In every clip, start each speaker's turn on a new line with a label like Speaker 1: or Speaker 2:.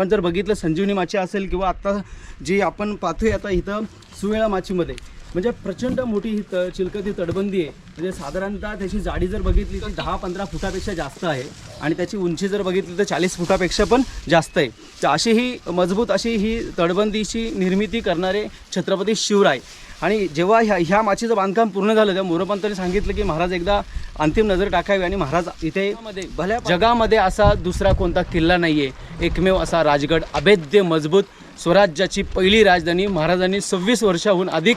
Speaker 1: आपण जर बघितलं संजीवनी माची असेल किंवा आत्ता जी आपण पाहतोय आता इथं सुवेळा माचीमध्ये म्हणजे प्रचंड मोठी ही त चिलकती तटबंदी आहे. म्हणजे साधारणतः त्याची जाडी जर बघितली तर दहा पंधरा फुटापेक्षा जास्त आहे आणि त्याची उंची जर बघितली तर चाळीस फुटापेक्षा पण जास्त आहे. तर अशी ही मजबूत अशी ही तटबंदीची निर्मिती करणारे छत्रपती शिवराय. आणि जेव्हा ह्या ह्या माचीचं बांधकाम पूर्ण झालं तेव्हा मोरोपंतांनी सांगितलं की महाराज एकदा अंतिम नजर टाकावी आणि महाराज इथे भल्या जगामध्ये असा दुसरा कोणता किल्ला नाही आहे एकमेव असा राजगड अभेद्य मजबूत स्वराज्याची पहिली राजधानी. महाराजांनी सव्वीस वर्षाहून अधिक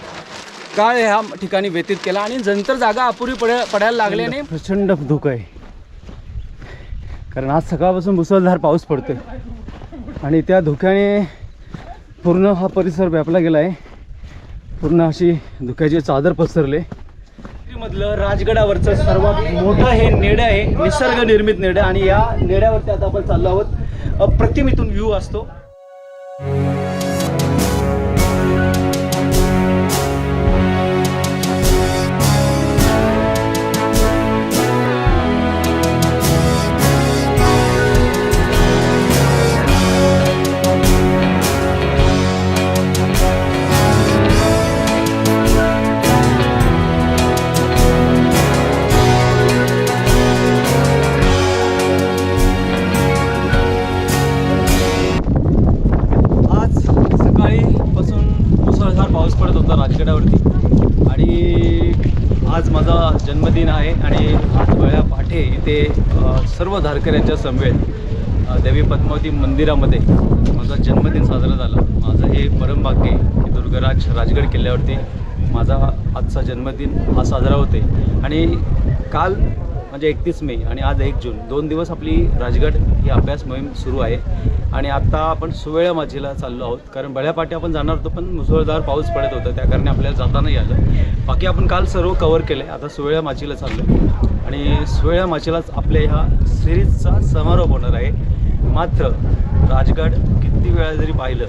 Speaker 1: काळ ह्या ठिकाणी व्यतीत केला आणि नंतर जागा अपुरी पड पडायला लागल्याने प्रचंड धोका आहे. कारण आज सकाळपासून मुसळधार पाऊस पडतोय. आणि त्या धुक्याने पूर्ण हा परिसर व्यापला गेला आहे पूर्ण अशी धुक्याची चादर पसरले. मधलं राजगडावरचं सर्वात मोठं हे नेडं आहे निसर्ग निर्मित नेडं. आणि या नेड्यावरती आता आपण चाललो आहोत. अप्रतिम इथून व्ह्यू असतो. ते इथे सर्व धारकऱ्यांच्या समवेत देवी पद्मावती मंदिरामध्ये माझा जन्मदिन साजरा झाला. माझं हे परमभाग्य की दुर्गराज राजगड किल्ल्यावरती माझा आजचा जन्मदिन हा साजरा होते आणि काल म्हणजे एकतीस मे आणि आज एक जून दोन दिवस आपली राजगड ही अभ्यास मोहीम सुरू आहे. आणि आता आपण सुवेळ्या माझीला चाललो आहोत. कारण बळ्यापाटी आपण जाणार होतो पण मुसळधार पाऊस पडत होता. त्या कारणे आपल्याला जाता नाही आलं. बाकी आपण काल सर्व कवर केलं आता सुवेळ्या माचीला चाललो आणि सुवेळ्या माचीलाच आपल्या ह्या सिरीजचा समारोप होणार आहे. मात्र राजगड किती वेळा जरी पाहिलं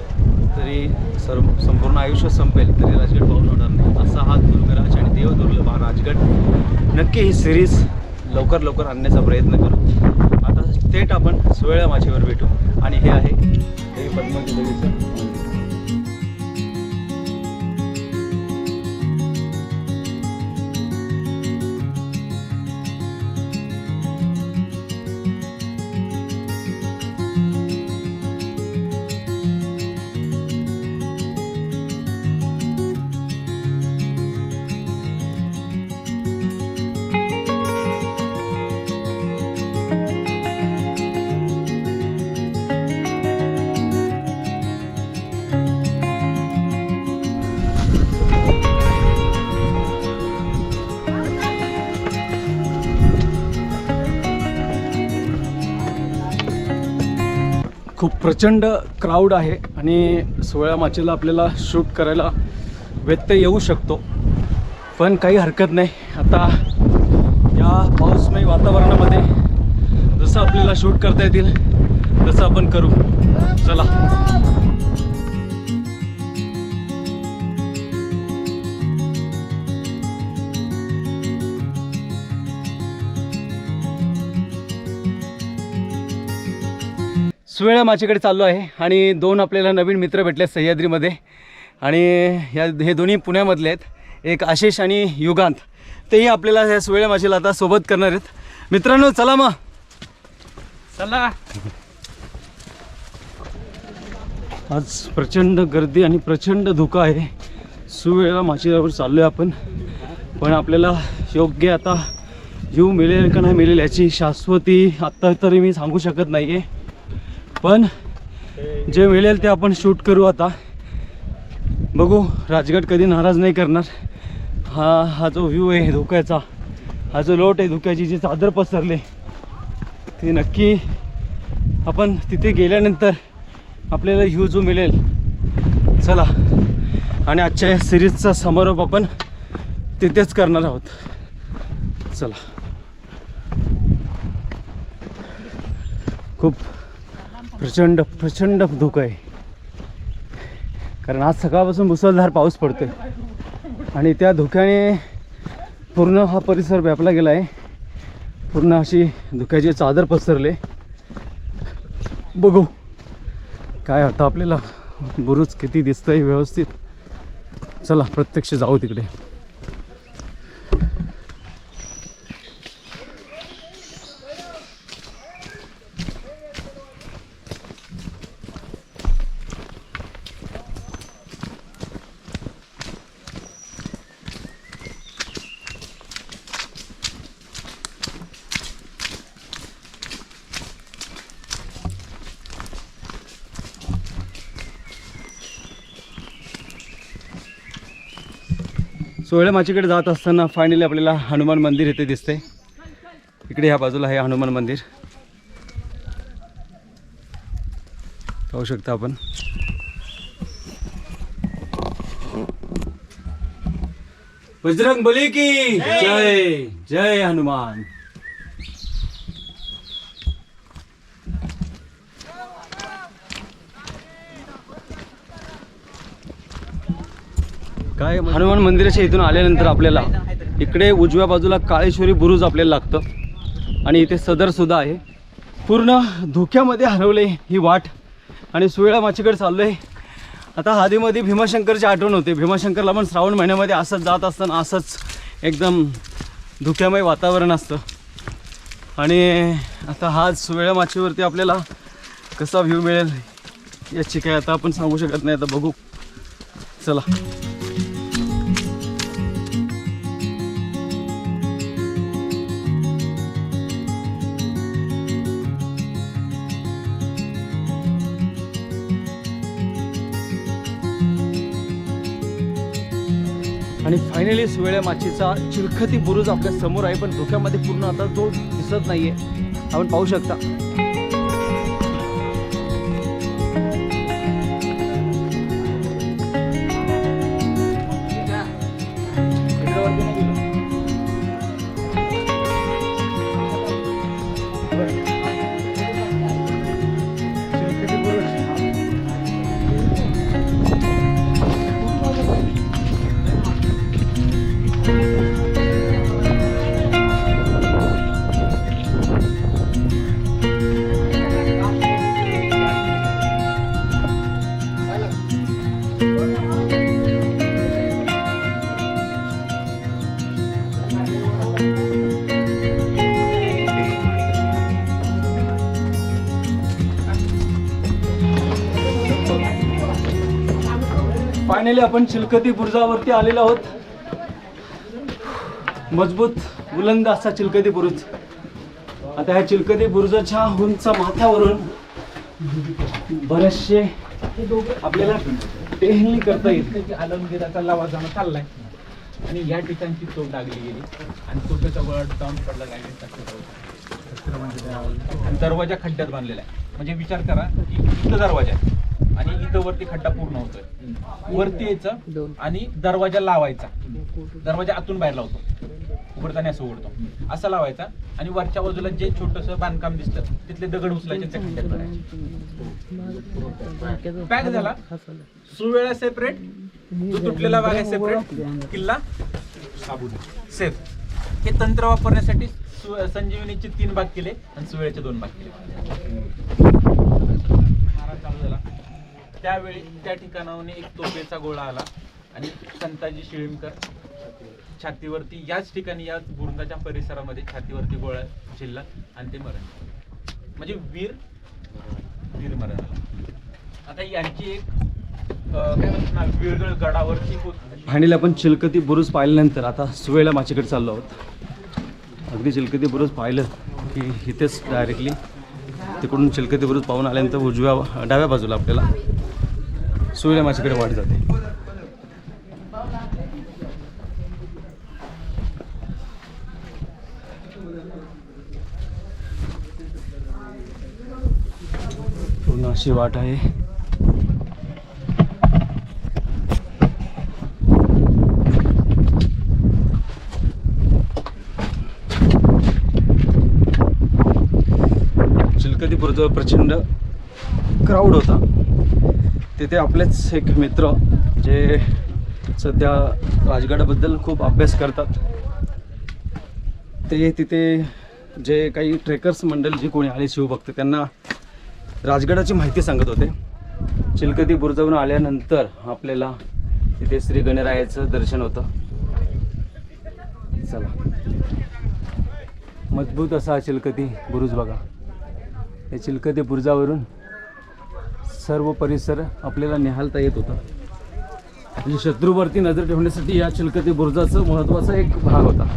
Speaker 1: तरी सर्व संपूर्ण आयुष्य संपेल तरी राजगड पाहून होणार नाही. असा हा दुर्गराज आणि देवदुर्लभ हा राजगड. नक्की ही सिरीज लवकर लवकर आणण्याचा प्रयत्न करू. थेट आपण सोहळ्या माचीवर भेटू. आणि हे आहे देवी पद्मावती प्रचंड क्राऊड आहे आणि सोहळ्या माचीला आपल्याला शूट करायला व्यत्यय येऊ शकतो. पण काही हरकत नाही. आता या पाऊसमय वातावरणामध्ये जसं आपल्याला शूट करता येतील तसं आपण करू. चला. सुवेळा माचीकडे चाललो आहे आणि दोन आपल्याला नवीन मित्र भेटले सह्याद्रीमध्ये. आणि ह्या हे दोन्ही पुण्यामधले आहेत. एक आशिष आणि युगांत. तेही आपल्याला ह्या सुवेळ्या माचीला आता सोबत करणार आहेत. मित्रांनो चला मग. चला. आज प्रचंड गर्दी आणि प्रचंड धुका आहे. सुवेळा माचीवर चाललो आहे आपण. पण आपल्याला योग्य आता जीव मिळेल का नाही मिळेल याची शाश्वती आत्ता तरी मी सांगू शकत नाही आहे पण जे मिळेल ते आपण शूट करू आता. बघू राजगड कधी नाराज नाही करणार. हा हा जो व्ह्यू आहे धोक्याचा हा जो लोट आहे धुक्याची जी चादर पसरले ते नक्की आपण तिथे गेल्यानंतर आपल्याला व्ह्यू जो मिळेल चला. आणि आजच्या या सिरीजचा समारोप आपण तिथेच करणार आहोत. चला. खूप प्रचंड प्रचंड धोका आहे. कारण आज सकाळपासून मुसळधार पाऊस पडतोय. आणि त्या धुक्याने पूर्ण हा परिसर व्यापला गेला आहे पूर्ण अशी धुक्याची चादर पसरले. बघू काय होतं आपल्याला बुरुज किती दिसतंय व्यवस्थित. चला प्रत्यक्ष जाऊ तिकडे. सोहळ्या माचीकडे जात असताना फायनली आपल्याला हनुमान मंदिर इथे दिसतंय. इकडे ह्या बाजूला आहे हनुमान मंदिर. पाहू शकता आपण. बजरंग बली की जय जय हनुमान. काय म्हणजे? हनुमान मंदिराच्या इथून आल्यानंतर आपल्याला इकडे उजव्या बाजूला काळेश्वरी बुरुज आपल्याला लागतं. आणि इथे सदर सुद्धा आहे. पूर्ण धुक्यामध्ये हरवले ही वाट. आणि सुवेळा माचीकडे चाललो आहे आता आधीमध्ये भीमाशंकरची आठवण होते. भीमाशंकरला पण श्रावण महिन्यामध्ये असंच जात असताना असंच एकदम धुक्यामय वातावरण असतं. आणि आता हाच सुवेळा माचीवरती आपल्याला कसा व्ह्यू मिळेल याची काय आता आपण सांगू शकत नाही. आता बघू. चला. आणि फायनली सुवेळ्या माचीचा चिलखती बुरुज आपल्यासमोर आहे पण धोक्यामध्ये पूर्ण आता तो दिसत नाहीये. आपण पाहू शकता. फायनली आपण चिलकती बुरुजावरती आलेलो आहोत. मजबूत बुलंद असा चिलकती बुरुज. आता ह्या चिलकती बुरुजाच्या उंच माथ्यावरून बरेचसे आपल्याला टेहनी करता येईल.
Speaker 2: आलमगिराचा लावा जाणं चाललाय. आणि या ठिकाणची चोट लागली गेली. आणि चोपेचा वळ डाऊन पडला गाडी. आणि दरवाजा खड्ड्यात बांधलेला आहे. म्हणजे विचार करा की इथं दरवाजा आहे. आणि इथं वरती खड्डा पूर्ण होतोय. वरती यायचं आणि दरवाजा लावायचा. दरवाजा आतून बाहेर लावतो. उघडताना असं उघडतो. असा लावायचा आणि वरच्या बाजूला जे छोटस बांधकाम दिसतं तिथले दगड उचलायचे. पॅक झाला. सुवेळा सेपरेट तुटलेला भाग आहे सेपरेट किल्ला. सेफ हे तंत्र वापरण्यासाठी संजीवनीचे तीन भाग केले आणि सुवेळ्याचे दोन भाग केले. झाला. त्यावेळी त्या ठिकाणाहून एक तोफेचा गोळा आला आणि संताजी शिळीमकर छातीवरती याच ठिकाणी याच बुरुंदाच्या परिसरामध्ये छातीवरती गोळा झिल्ला आणि ते मरण म्हणजे वीर वीर मरण आला आता यांची एक अं, काय विरगळ गडावरची
Speaker 1: चिलकती बुरुज पाहिल्यानंतर आता सुवेळा माझ्याकडे चाललो आहोत. अगदी चिलकती बुरुज पाहिलं की इथेच डायरेक्टली तिकडून चिलकती बुरुज पाहून आल्यानंतर उजव्या डाव्या बाजूला आपल्याला सुवेळा माझ्याकडे वाट जाते. पूर्ण अशी वाट आहे. चिलकतीपुरचं प्रचंड क्राऊड होता. तिथे आपलेच एक मित्र जे सध्या राजगडाबद्दल खूप अभ्यास करतात. ते तिथे जे काही ट्रेकर्स मंडल जी कोणी आले शिवभक्त त्यांना राजगडाची माहिती सांगत होते. चिलकती बुरुजावरून आल्यानंतर आपल्याला तिथे श्री गणरायाचं दर्शन होतं. चला. मजबूत असा चिलकती बुरुज बघा. या चिलकती बुरुजावरून सर्व परिसर आपल्याला निहालता येत होता. म्हणजे शत्रूवरती नजर ठेवण्यासाठी या चिलकती बुरुजाचं महत्त्वाचा एक भाग होता.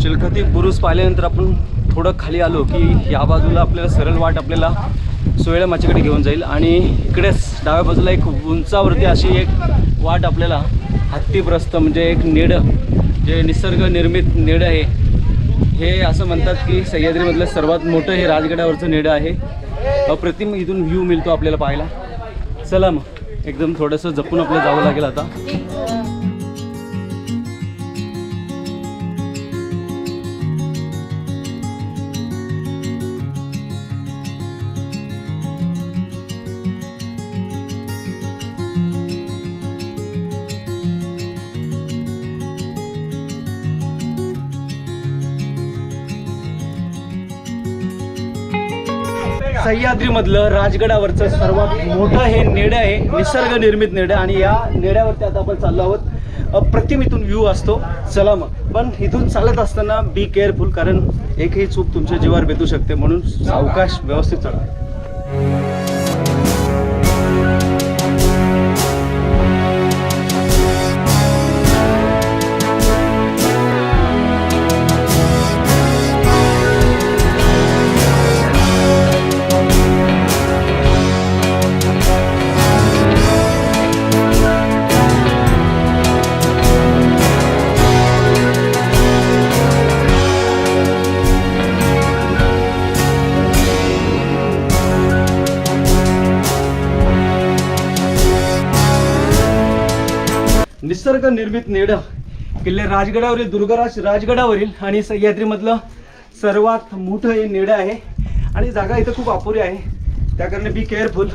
Speaker 1: चिलखती बुरुज पाहिल्यानंतर आपण थोडं खाली आलो की या बाजूला आपल्याला सरळ वाट आपल्याला सोयळ्या माचीकडे घेऊन जाईल आणि इकडेच डाव्या बाजूला एक उंचावरती अशी एक वाट आपल्याला हत्तीप्रस्त म्हणजे एक नेडं जे निसर्ग निर्मित नेडं आहे हे असं म्हणतात की सह्याद्रीमधलं सर्वात मोठं हे राजगडावरचं नेडं आहे. अप्रतिम इथून व्ह्यू मिळतो आपल्याला पाहायला. चला मग एकदम थोडंसं जपून आपलं जावं लागेल आता. सह्याद्रीमधलं राजगडावरचं सर्वात मोठं हे नेडं आहे निसर्ग निर्मित नेडं. आणि या नेड्यावरती आता आपण चाललो आहोत. अप्रतिम इथून व्ह्यू असतो. चला मग. पण इथून चालत असताना बी केअरफुल कारण एकही चूक तुमच्या जीवावर बेतू शकते म्हणून सावकाश व्यवस्थित चला निसर्ग निर्मित नेडं? किल्ले राजगडावरील दुर्गराज राजगडावरील आणि सह्याद्रीमधलं सर्वात मोठं हे नेडं आहे. आणि जागा इथं खूप अपुरी आहे. त्या कारण बी केअरफुल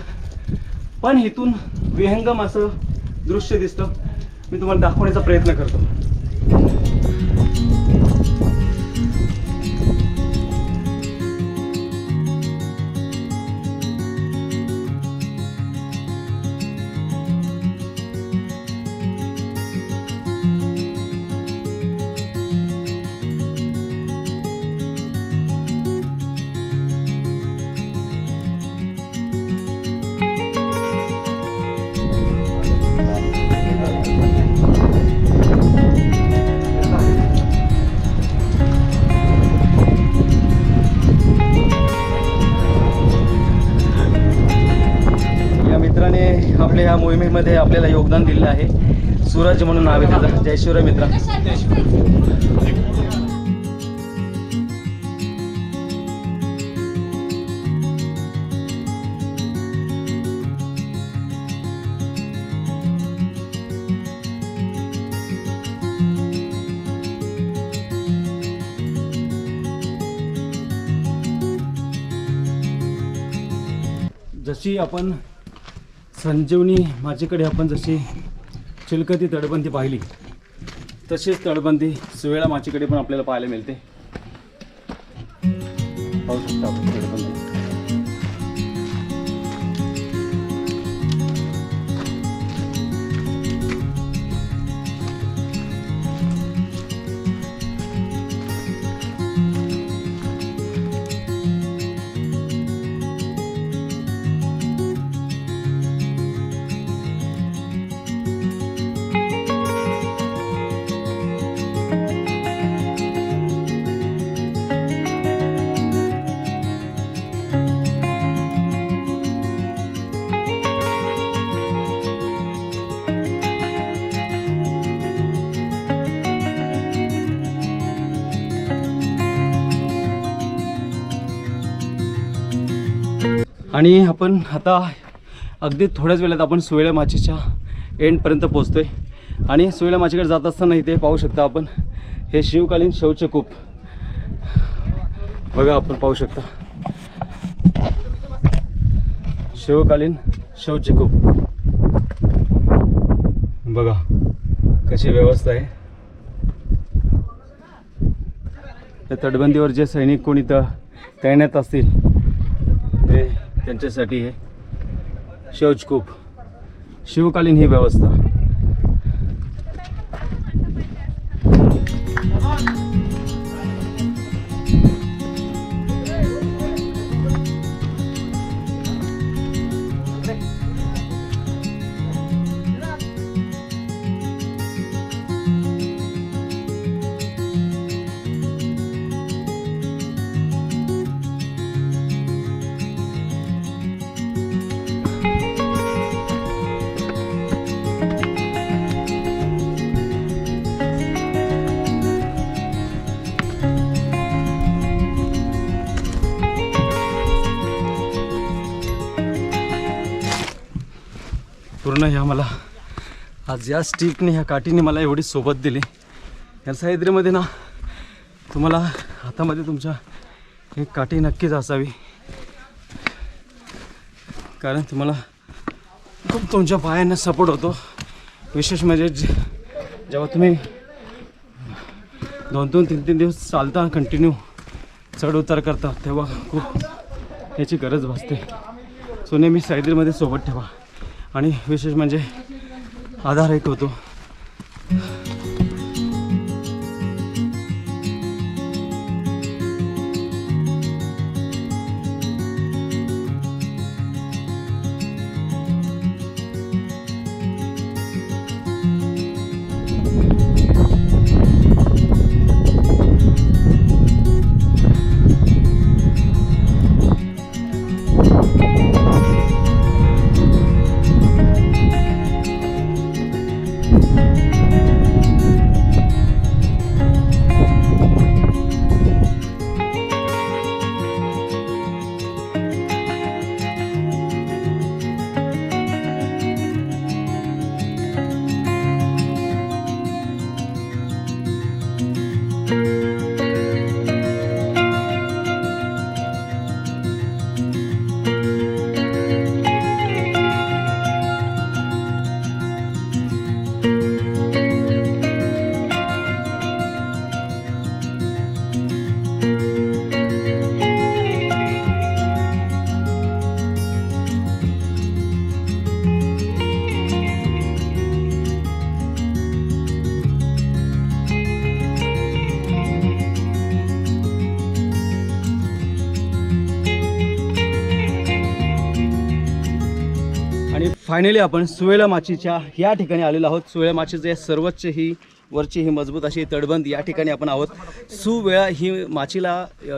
Speaker 1: पण इथून विहंगम असं दृश्य दिसतं. मी तुम्हाला दाखवण्याचा प्रयत्न करतो. त्यांनी ह्या मोहिमेमध्ये आपल्याला योगदान दिलेलं आहे. सूरज म्हणून नाव आहे त्याचं. जय शिवराय मित्रा. जशी आपण संजीवनी माझ्याकडे आपण जशी चिलकती तडबंदी पाहिली तशीच तडबंदी सुवेळा माझ्याकडे पण आपल्याला पाहायला मिळते. पाहू शकता आपण. आणि आपण आता अगदी थोड्याच वेळात आपण सुवेळ्या माचीच्या एंडपर्यंत आहे आणि सुवेळ्या माचीकडे जात असताना इथे पाहू शकता आपण हे शिवकालीन शौचकूप. बघा आपण पाहू शकता. शिवकालीन शौचकूप. बघा कशी व्यवस्था आहे. त्या तटबंदीवर जे सैनिक कोणी तर तैनात असतील ते त्यांच्यासाठी हे शौचकूप शिवकालीन ही व्यवस्था. पूर्ण ह्या मला आज या स्टिकने ह्या काठीने मला एवढी सोबत दिली. या सह्याद्रीमध्ये ना तुम्हाला हातामध्ये तुमच्या एक काठी नक्कीच असावी. कारण तुम्हाला खूप तुमच्या पायांना सपोर्ट होतो. विशेष म्हणजे जेव्हा तुम्ही दोन दोन तीन तीन दिवस चालता कंटिन्यू चढ उतार करता तेव्हा खूप याची गरज भासते. सो नेहमी सह्याद्रीमध्ये सोबत ठेवा. आणि विशेष म्हणजे आधार एक होतो. फायनली आपण सुवेला माचीच्या या ठिकाणी आलेलो आहोत. सुवेला माचीचे सर्वोच्च ही वरची ही मजबूत अशी तडबंद या ठिकाणी आपण आहोत. सुवेळा ही माचीला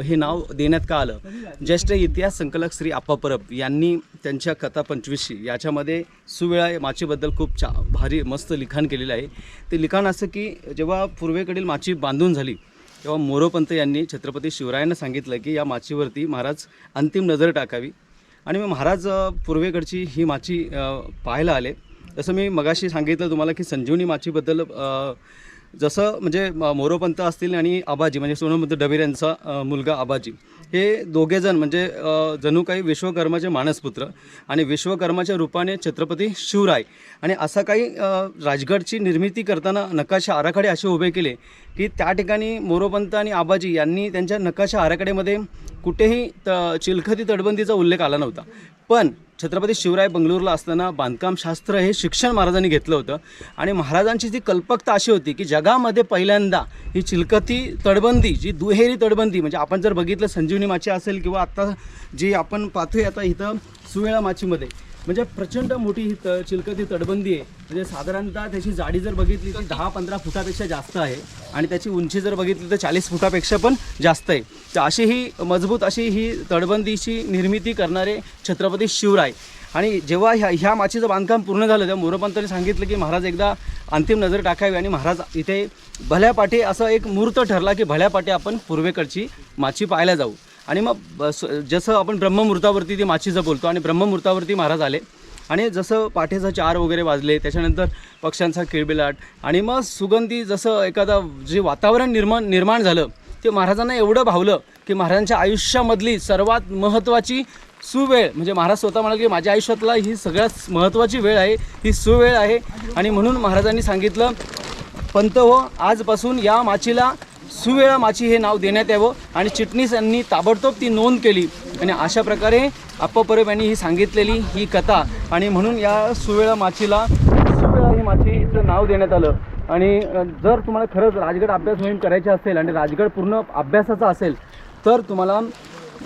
Speaker 1: हे नाव देण्यात का आलं? ज्येष्ठ इतिहास संकलक श्री आप्पा परब यांनी त्यांच्या कथा पंचवीसशी याच्यामध्ये सुवेळा माचीबद्दल खूप छा भारी मस्त लिखाण केलेलं आहे. ते लिखाण असं की जेव्हा पूर्वेकडील माची बांधून झाली तेव्हा मोरोपंत यांनी छत्रपती शिवरायांना सांगितलं की या माचीवरती महाराज अंतिम नजर टाकावी. आणि मग महाराज पूर्वेकडची ही माची पाहायला आले. जसं मी मगाशी सांगितलं तुम्हाला की संजीवनी माचीबद्दल जसं म्हणजे मोरोपंत असतील आणि आबाजी म्हणजे सोनमंत डबेर यांचा मुलगा आबाजी हे दोघेजण म्हणजे जणू काही विश्वकर्माचे मानसपुत्र आणि विश्वकर्माच्या रूपाने छत्रपती शिवराय. आणि असा काही राजगडची निर्मिती करताना नकाशा आराखडे असे उभे केले की त्या ठिकाणी मोरोपंत आणि आबाजी यांनी त्यांच्या नकाशा आराखड्यामध्ये कुठेही त चिलखती तटबंदीचा उल्लेख आला नव्हता. पण छत्रपती शिवराय बंगलोरला असताना बांधकामशास्त्र हे शिक्षण महाराजांनी घेतलं होतं. आणि महाराजांची जी कल्पकता अशी होती की जगामध्ये पहिल्यांदा ही चिलकती तडबंदी जी दुहेरी तडबंदी म्हणजे आपण जर बघितलं संजीवनी माची असेल किंवा आत्ता जी आपण पाहतोय आता इथं सुवेळा माचीमध्ये म्हणजे प्रचंड मोठी ही त चिलकती तटबंदी आहे. म्हणजे साधारणतः त्याची जाडी जर बघितली तर दहा पंधरा फुटापेक्षा जास्त आहे. आणि त्याची उंची जर बघितली तर चाळीस फुटापेक्षा पण जास्त आहे. तर अशी ही मजबूत अशी ही तटबंदीची निर्मिती करणारे छत्रपती शिवराय. आणि जेव्हा ह्या ह्या माचीचं बांधकाम पूर्ण झालं तेव्हा मोरोपंतांनी सांगितलं की महाराज एकदा अंतिम नजर टाकावी आणि महाराज इथे भल्यापाठी असं एक मूर्त ठरला की भल्यापाठी आपण पूर्वेकडची माची पाहायला जाऊ. आणि मग बस जसं आपण ब्रह्ममुहूर्तावरती ती माचीचं बोलतो आणि ब्रह्ममुहूर्तावरती महाराज आले. आणि जसं पाठीचा चार वगैरे वाजले त्याच्यानंतर पक्ष्यांचा किळबिलाट आणि मग सुगंधी जसं एखादा जे वातावरण निर्माण निर्माण झालं ते महाराजांना एवढं भावलं की महाराजांच्या आयुष्यामधली सर्वात महत्त्वाची सुवेळ म्हणजे महाराज स्वतः म्हणाले की माझ्या आयुष्यातला ही सगळ्यात महत्त्वाची वेळ आहे ही सुवेळ आहे. आणि म्हणून महाराजांनी सांगितलं पंत हो आजपासून या माचीला सुवेळा माची हे नाव देण्यात यावं आणि चिटणीस यांनी ताबडतोब ती नोंद केली. आणि अशा प्रकारे आप्पा परब यांनी ही सांगितलेली ही कथा. आणि म्हणून या सुवेळा माचीला सुवेळा ही माचीचं नाव देण्यात आलं. आणि जर तुम्हाला खरंच राजगड अभ्यास मोहीम करायची असेल आणि राजगड पूर्ण अभ्यासाचा असेल तर तुम्हाला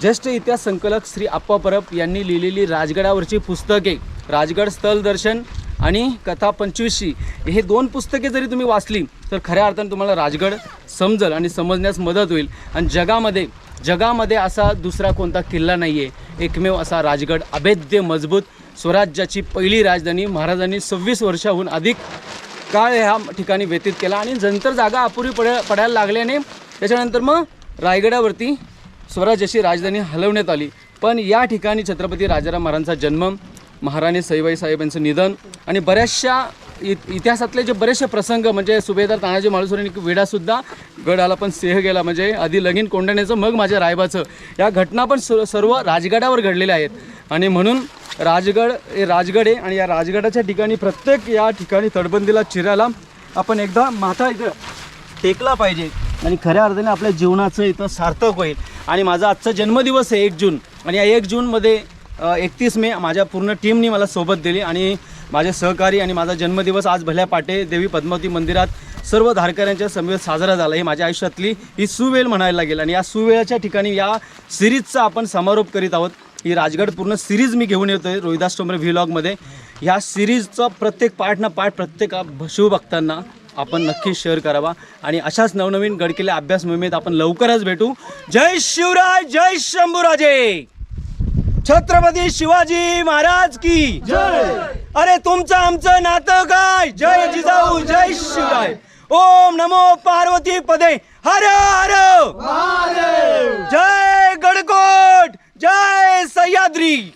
Speaker 1: ज्येष्ठ इतिहास संकलक श्री आप्पा परब यांनी लिहिलेली राजगडावरची पुस्तके राजगड स्थल दर्शन आणि कथा पंचवीसशी हे दोन पुस्तके जरी तुम्ही वाचली तर खऱ्या अर्थाने तुम्हाला राजगड समजल आणि समजण्यास मदत होईल. आणि जगामध्ये जगामध्ये असा दुसरा कोणता किल्ला नाही आहे एकमेव असा राजगड अभेद्य मजबूत स्वराज्याची पहिली राजधानी महाराजांनी सव्वीस वर्षाहून अधिक काळ ह्या ठिकाणी व्यतीत केला आणि नंतर जागा अपुरी पड पडायला लागल्याने त्याच्यानंतर मग रायगडावरती स्वराज्याची राजधानी हलवण्यात आली. पण या ठिकाणी छत्रपती राजाराम महाराजांचा जन्म महाराणी सईबाई साहेब यांचं निधन आणि बऱ्याचशा इत इतिहासातले जे बरेचसे प्रसंग म्हणजे सुभेदार तानाजी मालुसरेंनी वेडासुद्धा गड आला पण सिंह गेला म्हणजे आधी लगीन कोंडण्याचं मग माझ्या रायबाचं या घटना पण स सर्व राजगडावर घडलेल्या आहेत. आणि म्हणून राजगड हे राजगड आहे आणि या राजगडाच्या ठिकाणी प्रत्येक या ठिकाणी तटबंदीला चिरायला आपण एकदा माथा इथं टेकला पाहिजे. आणि खऱ्या अर्थाने आपल्या जीवनाचं इथं सार्थक होईल. आणि माझा आजचा जन्मदिवस आहे एक जून. आणि या एक जूनमध्ये एकतीस मे माझ्या पूर्ण टीमनी मला सोबत दिली आणि माझे सहकारी आणि माझा जन्मदिवस आज भल्या पाटे देवी पद्मावती मंदिरात सर्व धारकऱ्यांच्या समवेत साजरा झाला. ही माझ्या आयुष्यातली ही सुवेल म्हणायला लागेल आणि या सुवेळाच्या ठिकाणी या सिरीजचा आपण समारोप करीत आहोत. ही राजगड पूर्ण सिरीज मी घेऊन येतो आहे रोहिदास टोंबरे व्हिलॉगमध्ये ह्या सिरीजचा प्रत्येक पार्ट ना पाठ प्रत्येक शिवभक्तांना आपण नक्की शेअर करावा आणि अशाच नवनवीन गडकिल्ले अभ्यास मोहिमेत आपण लवकरच भेटू. जय शिवराय जय शंभूराजे! छत्रपती शिवाजी महाराज की जय. अरे तुमचं आमचं नातं काय? जय जिजाऊ जय शिवराय. ओम नमो पार्वती पदे. हर हर. जय गडकोट. जय सह्याद्री.